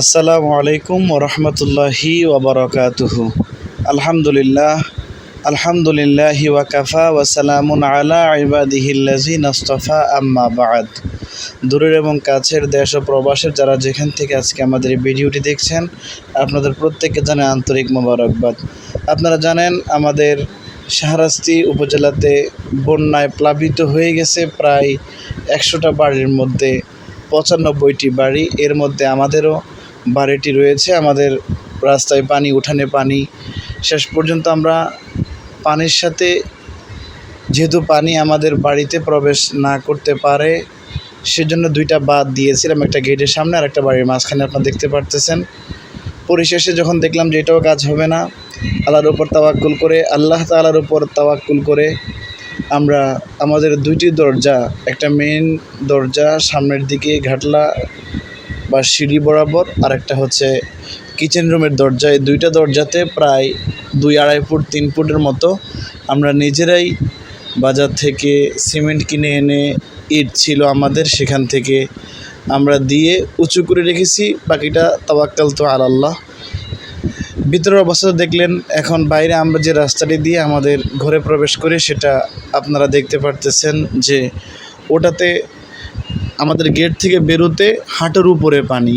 আসসালামু আলাইকুম ওরহমতুল্লাহি ওবরকাতুহু। আলহামদুলিল্লাহ, আলহামদুলিল্লাহি ওয়াকাফা ওয়াসালামুন আলা ইবাদিহিল্লাজি নস্তফা আম্মা বাদ। দূরের এবং কাছের দেশ ও প্রবাসের যারা যেখান থেকে আজকে আমাদের এই ভিডিওটি দেখছেন, আপনাদের প্রত্যেককে জানে আন্তরিক মোবারকবাদ। আপনারা জানেন, আমাদের শাহরাস্তি উপজেলাতে বন্যায় প্লাবিত হয়ে গেছে প্রায় একশোটা বাড়ির মধ্যে, পঁচানব্বইটি বাড়ি। এর মধ্যে আমাদেরও বাড়িটি রয়েছে, আমাদের রাস্তায় পানি, উঠানে পানি। শেষ পর্যন্ত আমরা পানির সাথে, যেহেতু পানি আমাদের বাড়িতে প্রবেশ না করতে পারে, সেজন্য দুইটা বাদ দিয়েছিলাম, একটা গেটের সামনে আর একটা বাড়ির মাঝখানে, আপনারা দেখতে পারতেছেন। পরিশেষে যখন দেখলাম যে এটাও কাজ হবে না, আল্লাহর উপর তাওয়াক্কুল করে, আল্লাহ তাআলার উপর তাওয়াক্কুল করে আমরা আমাদের দুইটি দরজা, একটা মেন দরজা, সামনের দিকে ঘাটলা বা সিঁড়ি বরাবর আর একটা হচ্ছে কিচেন রুমের দরজা। এই দুইটা দরজাতে প্রায় দুই আড়াই ফুট, তিন ফুটের মতো আমরা নিজেরাই বাজার থেকে সিমেন্ট কিনে এনে ইট ছিল আমাদের, সেখান থেকে আমরা দিয়ে উঁচু করে রেখেছি। বাকিটা তাওয়াক্কাল তো আর আল্লাহ। ভিতরের অবস্থা দেখলেন, এখন বাইরে আমরা যে রাস্তাটি দিয়ে আমাদের ঘরে প্রবেশ করি, সেটা আপনারা দেখতে পারতেছেন যে ওটাতে আমাদের গেট থেকে বেরোতে হাঁটুর উপরে পানি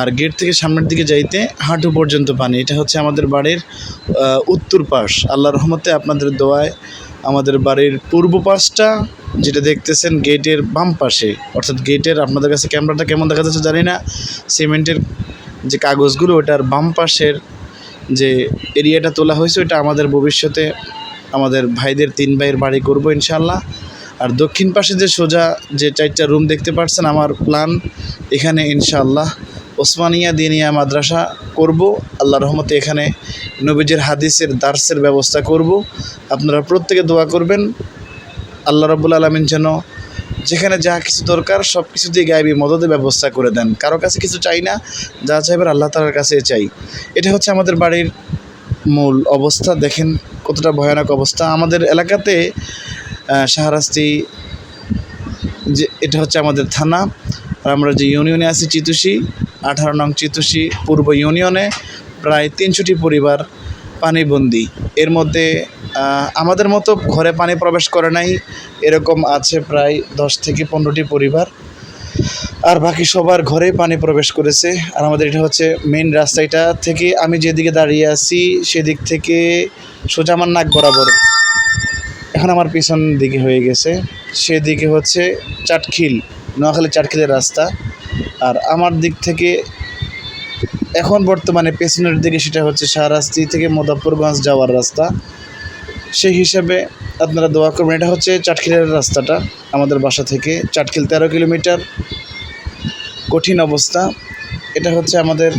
আর গেট থেকে সামনের দিকে যাইতে হাঁটু পর্যন্ত পানি। এটা হচ্ছে আমাদের বাড়ির উত্তর পাশ। আল্লাহর রহমতে আপনাদের দোয়ায় আমাদের বাড়ির পূর্ব পাশটা, যেটা দেখতেছেন গেটের বাম পাশে, অর্থাৎ গেটের আপনাদের কাছে ক্যামেরাটা কেমন দেখা যাচ্ছে জানি না, সিমেন্টের যে কাগজগুলো ওটার বাম পাশের যে এরিয়াটা তোলা হয়েছে, ওটা আমাদের ভবিষ্যতে আমাদের ভাইদের তিন ভাইয়ের বাড়ি করব ইনশাল্লাহ আর দক্ষিণ পাশে যে সোজা যে চারটা রুম দেখতে পাচ্ছেন আমার প্ল্যান এখানে ইনশাআল্লাহ ওসমানিয়া দিনিয়া মাদ্রাসা করব। আল্লাহ রহমতে এখানে নবীজের হাদিসের, দার্সের ব্যবস্থা করব। আপনারা প্রত্যেকে দোয়া করবেন। আল্লাহ রব্বুল আলমিন যেন যেখানে যা কিছু দরকার সব কিছু দিয়ে গায়েবী মদতের ব্যবস্থা করে দেন। কারও কাছে কিছু চাই না, যা চাইবার আল্লাহ তালার কাছে চাই। এটা হচ্ছে আমাদের বাড়ির মূল অবস্থা। দেখেন কতটা ভয়ানক অবস্থা। আমাদের এলাকাতে শাহরাস্তি, যে এটা হচ্ছে আমাদের থানা। আর আমরা যে ইউনিয়নে আছি চিতুষি, আঠারো নং চিতুষি পূর্ব ইউনিয়নে প্রায় তিনশোটি পরিবার পানিবন্দি। এর মধ্যে আমাদের মতো ঘরে পানি প্রবেশ করে নাই, এরকম আছে প্রায় দশ থেকে পনেরোটি পরিবার। আর বাকি সবার ঘরে পানি প্রবেশ করেছে। আর আমাদের এটা হচ্ছে মেন রাস্তা এটা থেকে আমি যেদিকে দাঁড়িয়ে আছি, সেদিক থেকে সোজা আমার নাক বরাবর এখন আমার পিছন দিকে হয়ে গেছে। সেদিকে হচ্ছে চাটখিল, নোয়াখালী চাটখিলের রাস্তা। আর আমার দিক থেকে এখন বর্তমানে পেছনের দিকে সেটা হচ্ছে শাহরাস্তি থেকে মোদাফরগঞ্জ যাওয়ার রাস্তা। সেই হিসাবে আপনারা দোয়া করবেন, এটা হচ্ছে চাটখিলের রাস্তাটা আমাদের বাসা থেকে। চাটখিল তেরো কিলোমিটার, কঠিন অবস্থা। এটা হচ্ছে আমাদের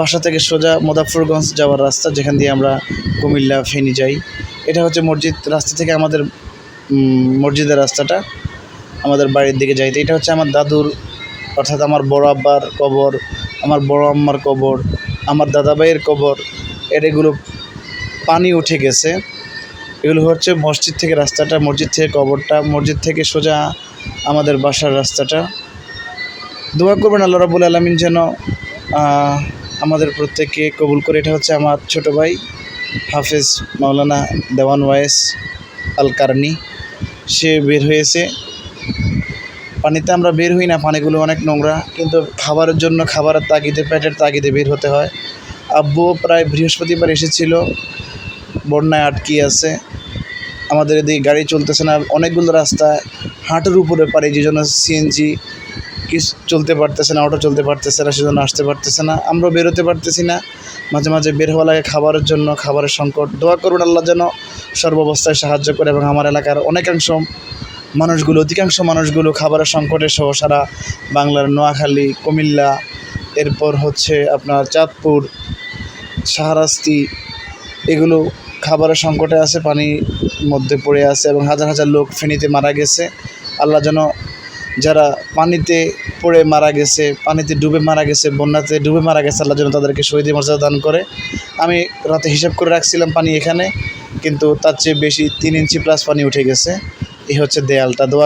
বাসা থেকে সোজা মোদাফরগঞ্জ যাওয়ার রাস্তা, যেখান দিয়ে আমরা কুমিল্লা, ফেনি যাই। এটা হচ্ছে মসজিদ রাস্তা থেকে আমাদের মসজিদের রাস্তাটা, আমাদের বাড়ির দিকে যাইতে। এটা হচ্ছে আমার দাদুর, অর্থাৎ আমার বড় আব্বার কবর, আমার বড় আম্মার কবর, আমার দাদাভাইয়ের কবর এগুলো পানি উঠে গেছে। এগুলো হচ্ছে মসজিদ থেকে রাস্তাটা, মসজিদ থেকে কবরটা, মসজিদ থেকে সোজা আমাদের বাসার রাস্তাটা। দোয়া করবেন আল্লাহ রাবুল আলমিন যেন আমাদের প্রত্যেককে কবুল করে। এটা হচ্ছে আমার ছোট ভাই হাফেজ মাওলানা দেওয়ান ওয়াইস আল কারনি সে বের হয়েছে। পানিতে আমরা বের হই না, পানিগুলো অনেক নোংরা, কিন্তু খাবারের জন্য খাবারের তাগিদে পেটের তাগিদে বের হতে হয়। আব্বুও প্রায় বৃহস্পতিবার এসেছিল, বন্যায় আটকে আছে। আমাদের এদিকে গাড়ি চলতেছে না, অনেকগুলো রাস্তা, হাঁটুর উপরে পারে যে জন্য সিএনজি কিস চলতে পারতেছে না অটো চলতে পারতেছে না, সেজন্য আসতে পারতেছে না। আমরা বেরোতে পারতেছি না। মাঝে মাঝে বের হওয়া লাগে খাবারের জন্য, খাবারের সংকট। দোয়া করুন আল্লাহ যেন সর্বাবস্থায় সাহায্য করে এবং আমার এলাকার অনেকাংশ মানুষগুলো, অধিকাংশ মানুষগুলো খাবারের সংকটে সহ সারা বাংলার নোয়াখালী, কুমিল্লা, এরপর হচ্ছে আপনার চাঁদপুর, শাহরাস্তি, এগুলো খাবারের সংকটে আছে, পানির মধ্যে পড়ে আছে এবং হাজার হাজার লোক ফেনীতে মারা গেছে। আল্লাহ যেন যারা পানিতে পড়ে মারা গেছে, পানিতে ডুবে মারা গেছে, বন্যাতে ডুবে মারা গেছে আল্লাহ যেন তাদেরকে শহীদ মর্যাদা দান করে। আমি রাতে হিসাব করে রাখছিলাম পানি এখানে, কিন্তু তার চেয়ে বেশি তিন ইঞ্চি প্লাস পানি উঠে গেছে। এই হচ্ছে দেয়ালটা। দোয়া